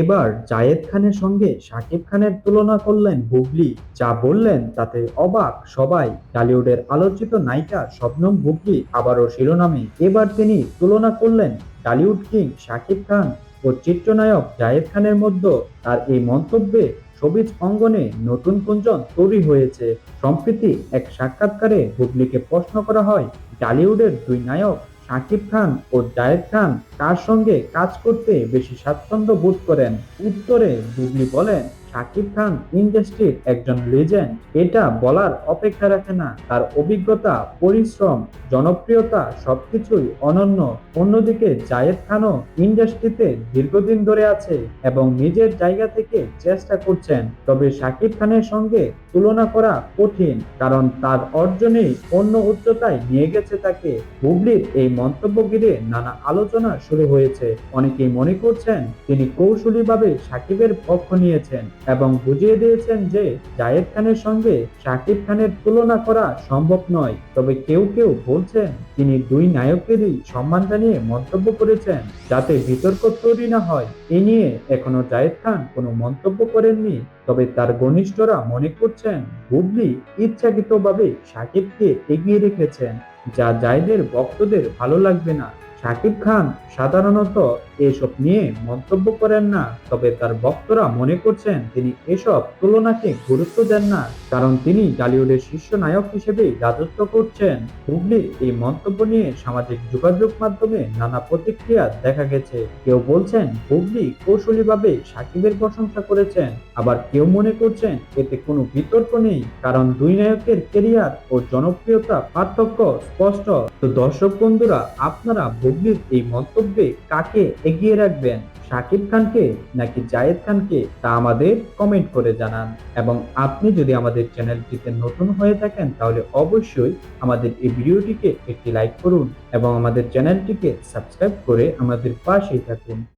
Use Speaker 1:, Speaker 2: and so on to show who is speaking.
Speaker 1: এবার জায়েদ খানের সঙ্গে শাকিব খানের তুলনা করলেন বুবলি যা বললেন, তাতে অবাক সবাই। টলিউডের আলোচিত নায়িকা শবনম বুবলি আবারও শিরোনামে। এবার তিনি তুলনা করলেন টলিউড কিং শাকিব খান ও চিত্রনায়ক জায়েদ খানের মধ্যে। তার এই মন্তব্যে সবিজ অঙ্গনে নতুন গুঞ্জন তৈরি হয়েছে। সম্প্রতি এক সাক্ষাৎকারে বুবলিকে প্রশ্ন করা হয়, টলিউডের দুই নায়ক শাকিব খান ও জায়েদ খান কার সঙ্গে কাজ করতে বেশি স্বাচ্ছন্দ্য বোধ করেন। উত্তরে বুবলি বলেন শাকিব খান ইন্ডাস্ট্রির একজন লেজেন্ড এটা বলার অপেক্ষা রাখে না। তার অভিজ্ঞতা, পরিশ্রম, জনপ্রিয়তা সবকিছুই অনন্য। অন্যদিকে জায়েদ খানও ইন্ডাস্ট্রিতে দীর্ঘদিন ধরে আছে এবং নিজের জায়গা থেকে চেষ্টা করছেন। তবে শাকিব খানের সঙ্গে তুলনা করা কঠিন, কারণ তার অর্জনেই অন্য উচ্চতায় নিয়ে গেছে তাকে। বুবলির এই মন্তব্য ঘিরে নানা আলোচনা শুরু হয়েছে। অনেকেই মনে করছেন, তিনি কৌশলীভাবে সাকিবের পক্ষ নিয়েছেন। এবং বুঝিয়ে দিয়েছেন যে জায়েদ খানের সঙ্গে শাকিব খানের তুলনা করা সম্ভব নয়। তবে কেউ কেউ বলছেন, তিনি দুই নায়কেরই সম্মান জানিয়ে মন্তব্য করেছেন যাতে বিতর্ক তৈরি না হয়। এ নিয়ে এখনও জায়েদ খান কোনো মন্তব্য করেননি, তবে তার ঘনিষ্ঠরা মনে করছেন, বুবলি ইচ্ছাকৃতভাবে শাকিবকে এগিয়ে রেখেছেন, যা জায়েদের ভক্তদের ভালো লাগবে না। শাকিব খান সাধারণত এসব নিয়ে মন্তব্য করেন না, তবে তার ভক্তরা মনে করছেন তিনি এসব তুলনাকে গুরুত্ব দেন না, কারণ তিনি টলিউডের শীর্ষ নায়ক হিসেবে রাজত্ব করছেন। হুগলির এই মন্তব্য নিয়ে সামাজিক যোগাযোগ মাধ্যমে নানা প্রতিক্রিয়া দেখা গেছে। কেউ বলছেন হুগলি কৌশলীভাবে সাকিবের প্রশংসা করেছেন, আবার কেউ মনে করছেন এতে কোনো বিতর্ক নেই, কারণ দুই নায়কের কেরিয়ার ও জনপ্রিয়তা পার্থক্য স্পষ্ট। তো দর্শক বন্ধুরা, আপনারা বুবলির এই মন্তব্যে কাকে এগিয়ে রাখবেন? শাকিব খানকে নাকি জায়েদ খানকে? তা আমাদের কমেন্ট করে জানান। এবং আপনি যদি আমাদের চ্যানেলটিতে নতুন হয়ে থাকেন, তাহলে অবশ্যই আমাদের এই ভিডিওটিকে একটি লাইক করুন এবং আমাদের চ্যানেলটিকে সাবস্ক্রাইব করে আমাদের পাশেই থাকুন।